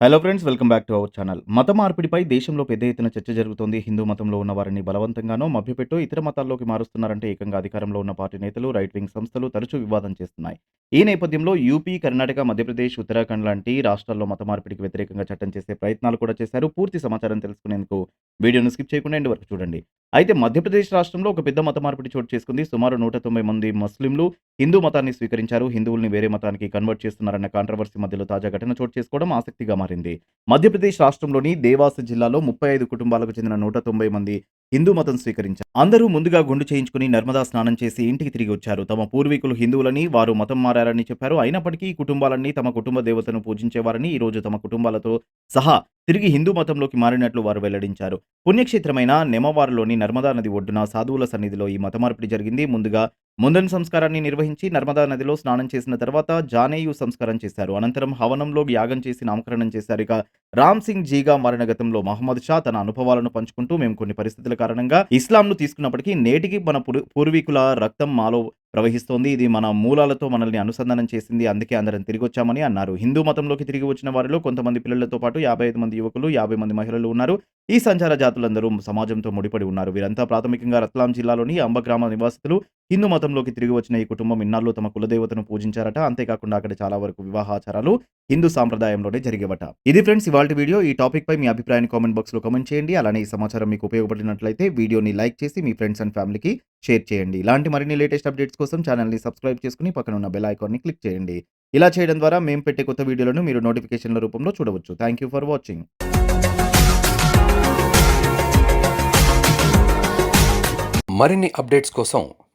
Hello friends welcome back to our channel మత మార్పిడిపై దేశంలో పెద్ద ఎత్తున చర్చ జరుగుతోంది. హిందూ మతంలో ఉన్న వారిని బలవంతంగానో మభ్యపెట్టు ఇతర మతాల్లోకి మారుస్తున్నారంటే ఏకంగా అధికారంలో ఉన్న పార్టీ నేతలు రైట్ వింగ్ సంస్థలు తరచూ వివాదం చేస్తున్నాయి. ఈ నేపథ్యంలో యూపీ కర్ణాటక మధ్యప్రదేశ్ ఉత్తరాఖండ్ లాంటి రాష్ట్రాల్లో మత మార్పిడికి వ్యతిరేకంగా చట్టం చేసే ప్రయత్నాలు కూడా చేశారు. పూర్తి సమాచారం తెలుసుకునేందుకు వీడియోను స్కిప్ చేయకుండా ఎండ్ వరకు చూడండి. అయితే మధ్యప్రదేశ్ రాష్ట్రంలో ఒక పెద్ద మత మార్పిడి చోటు చేసుకుంది. సుమారు నూట తొంభై మంది ముస్లింలు హిందూ మతాన్ని స్వీకరించారు. హిందువుల్ని వేరే మతానికి కన్వర్ట్ చేస్తున్నారన్న కాంట్రవర్సీ మధ్యలో తాజా ఘటన చోటు చేసుకోవడం ఆసక్తిగా మారింది. మధ్యప్రదేశ్ రాష్ట్రంలోని దేవాస జిల్లాలో ముప్పై ఐదు కుటుంబాలకు చెందిన నూట తొంభై మంది హిందూ మతం స్వీకరించారు. అందరూ ముందుగా గుండు చేయించుకుని నర్మదా స్నానం చేసి ఇంటికి తిరిగి వచ్చారు. తమ పూర్వీకులు హిందువులని వారు మతం మారారని చెప్పారు. అయినప్పటికీ ఈ కుటుంబాలన్నీ తమ కుటుంబ దేవతను పూజించేవారని ఈ రోజు తమ కుటుంబాలతో సహా తిరిగి హిందూ మతంలోకి మారినట్లు వారు వెల్లడించారు. పుణ్యక్షేత్రమైన నెమవారులోని నర్మదా నది ఒడ్డున సాధువుల సన్నిధిలో ఈ మత మార్పిడి జరిగింది. ముందుగా ముందన్ సంస్కారాన్ని నిర్వహించి నర్మదా నదిలో స్నానం చేసిన తర్వాత జానేయు సంస్కారం చేశారు. అనంతరం హవనంలో యాగం చేసి నామకరణం చేశారు. ఇక రామ్ సింగ్ జీగా మారిన గతంలో మహమ్మద్ షా తన అనుభవాలను పంచుకుంటూ మేము కొన్ని పరిస్థితుల కారణంగా ఇస్లాంను తీసుకున్నప్పటికీ నేటికి మన పూర్వీకుల రక్తం మాలో ప్రవహిస్తోంది. ఇది మన మూలాలతో మనల్ని అనుసంధానం చేసింది. అందుకే అందరం తిరిగి వచ్చామని అన్నారు. హిందూ మతంలోకి తిరిగి వచ్చిన వారిలో కొంతమంది పిల్లలతో పాటు యాభై ఐదు మంది యువకులు యాభై మంది మహిళలు ఉన్నారు. ఈ సంచార జాతులందరూ సమాజంతో ముడిపడి ఉన్నారు. వీరంతా ప్రాథమికంగా రత్లాం జిల్లాలోని అంబగ్రామ నివాసితులు. హిందూ మతంలోకి తిరిగి వచ్చిన ఈ కుటుంబం ఇన్నాళ్ళు తమ కులదేవతను పూజించారట. అంతేకాకుండా అక్కడ చాలా వరకు వివాహాచారాలు హిందూ సాంప్రదాయంలోనే జరిగేవట. ఇది ఫ్రెండ్స్ ఇవాళ వీడియో. ఈ టాపిక్ పై మీ అభిప్రాయాన్ని కామెంట్ బాక్స్లో కామెంట్ చేయండి. అలానే ఈ సమాచారం మీకు ఉపయోగపడినట్లయితే వీడియోని లైక్ చేసి మీ ఫ్రెండ్స్ అండ్ ఫ్యామిలీకి షేర్ చేయండి. ఇలాంటి మరిన్ని లేటెస్ట్ అప్డేట్స్ కోసం ఛానల్ని సబ్స్క్రైబ్ చేసుకుని పక్కన ఉన్న బెల్ ఐకాన్ని క్లిక్ చేయండి. ఇలా చేయడం ద్వారా మేము పెట్టే కొత్త వీడియోలను మీరు నోటిఫికేషన్ల రూపంలో చూడవచ్చు. Thank you for watching. మరిన్ని అప్డేట్స్ కోసం